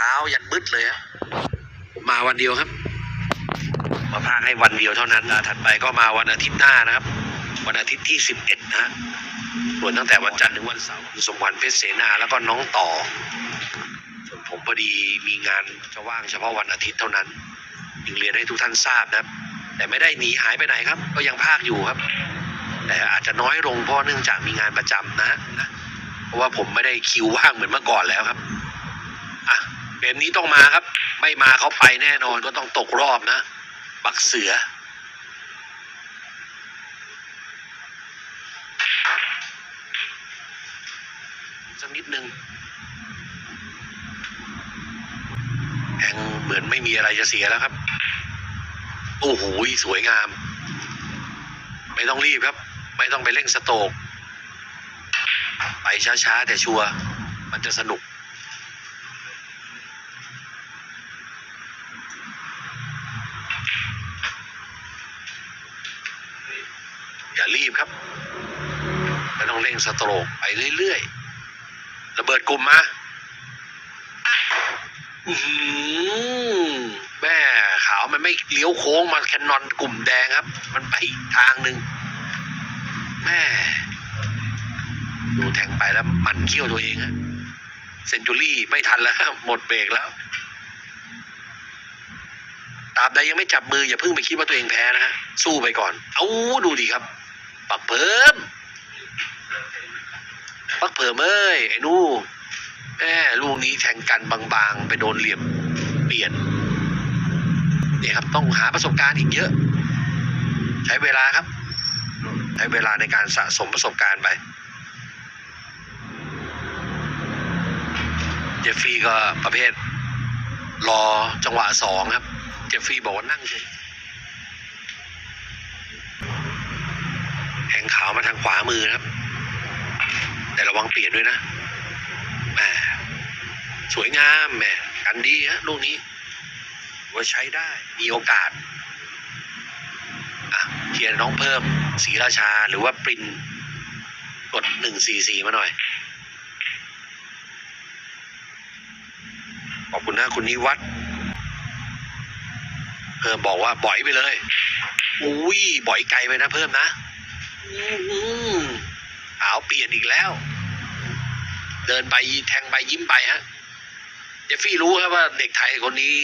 ช้ายันมืดเลยฮะผมมาวันเดียวครับ มาพากให้วันเดียวเท่านั้นนะถัดไปก็มาวันอาทิตย์หน้านะครับ วันอาทิตย์ที่สิบเอ็ดนะฮะรวมตั้งแต่วันจันทร์ถึงวันเสาร์สมวันเพชรเสนาแล้วก็น้องต่อส่วนผมพอดีมีงานจะว่างเฉพาะวันอาทิตย์เท่านั้นจึงเรียนให้ทุกท่านทราบนะครับ แต่ไม่ได้หนีหายไปไหนครับ ก็ยังภาคอยู่ครับ แต่อาจจะน้อยลงเพราะเนื่องจากมีงานประจำนะนะ เพราะว่าผมไม่ได้คิวว่างเหมือนเมื่อก่อนแล้วครับ เกมนี้ต้องมาครับ ไม่มาเขาไปแน่นอนก็ต้องตกรอบนะบักเสือ สักนิดนึงแองเหมือนไม่มีอะไรจะเสียแล้วครับ โอ้โหสวยงาม ไม่ต้องรีบครับ ไม่ต้องไปเร่งสโตรกไปช้าๆ แต่ชัวร์มันจะสนุก อย่ารีบครับไม่ต้องเร่งสโตรกไปเรื่อยๆระเบิดกลุ่มมาแม่ขาวมันไม่เลี้ยวโค้งมาแคนนอนกลุ่มแดงครับ มันไปอีกทางหนึ่งแม่ดูแทงไปแล้วหมันเขี้ยวตัวเองฮะเซนจูรี่ไม่ทันแล้วหมดเบรกแล้วตราบใดยังไม่จับมืออย่าเพิ่งไปคิดว่าตัวเองแพ้นะฮะสู้ไปก่อน เอาดูดิครับ ปักเพิ่มปักเพิ่มเอ้ยไอ้นู่แม่ลูกนี้แทงกันบางๆ ไปโดนเหลี่ยมเปลี่ยนเนี่ยครับต้องหาประสบการณ์อีกเยอะ ใช้เวลาครับ ใช้เวลาในการสะสมประสบการณ์ไปเจฟฟี่ก็ประเภท รอจังหวะสองครับ เจฟฟี่บอกว่านั่งเฉยแห งขาวมาทางขวามือนะครับ แต่ระวังเปลี่ยนด้วยนะแหมสวยงามแหมกันดีฮะลูกนี้ว่าใช้ได้มีโอกาสเขียนน้องเพิ่มศรีราชาหรือว่าปรินกดหนึ่งสี่สี่มาหน่อย ขอบคุณนะคุณนิวัฒน์เพิ่มบอกว่าบ่อยไปเลย อุ้ยบ่อยไกลไปนะเพิ่มนะ ขาวเปลี่ยนอีกแล้ว เดินไปแทงไปยิ้มไปฮะเจฟฟี่รู้ครับว่าเด็กไทยคนนี้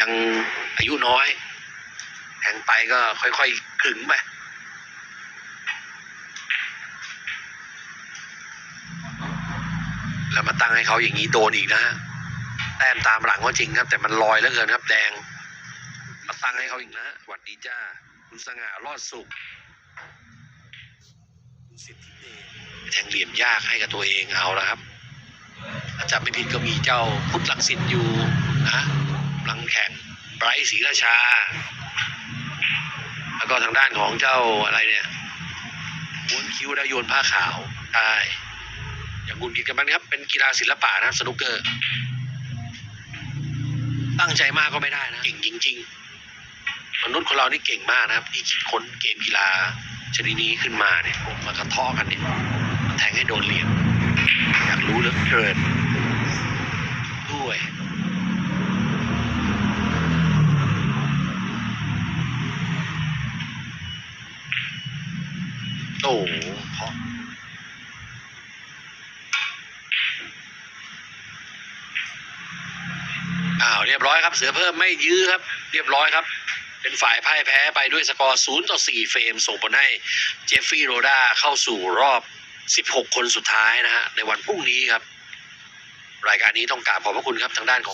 ยังอายุน้อย แทงไปก็ค่อยๆขึงไปแล้วมาตั้งให้เขาอย่างนี้โดนอีกนะฮะแต้มตามหลังก็จริงครับ แต่มันลอยแล้วเกินครับ แดง มาตั้งให้เขาอีกนะสวัสดีจ้าคุณสง่ารอดสุขคุณสิทธิเดช แทงเหลี่ยมยากให้กับตัวเองเอาแล้วครับถ้าจำไม่ผิดก็มีเจ้าพุทธลังสิตอยู่นะกำลังแข่งไบรท์ศรีราชา แล้วก็ทางด้านของเจ้าอะไรเนี่ยม้วนคิ้วแล้วโยนผ้าขาวใช่อย่างคุณกิจกันมันครับ เป็นกีฬาศิลปะนะครับสนุกเกอร์ ตั้งใจมากก็ไม่ได้นะ เก่งจริง ๆ มนุษย์คนเรานี่เก่งมากนะครับที่คิดค้นเกมกีฬาชนิดนี้ขึ้นมาเนี่ยผมมากระทาะกันเนี่ย มันแทงให้โดนเหลี่ยมอยากรู้เหลือเกินด้วยโอ้เพราะอ้าวเรียบร้อยครับ เสือเพิ่มไม่ยื้อครับ เรียบร้อยครับเป็นฝ่ายพ่ายแพ้ไปด้วยสกอร์ 0 ต่อ 4 เฟรม ส่งผลให้เจฟฟี่โรดาเข้าสู่รอบ 16 คนสุดท้ายนะฮะในวันพรุ่งนี้ครับ รายการนี้ต้องกราบขอบพระคุณครับทางด้านของ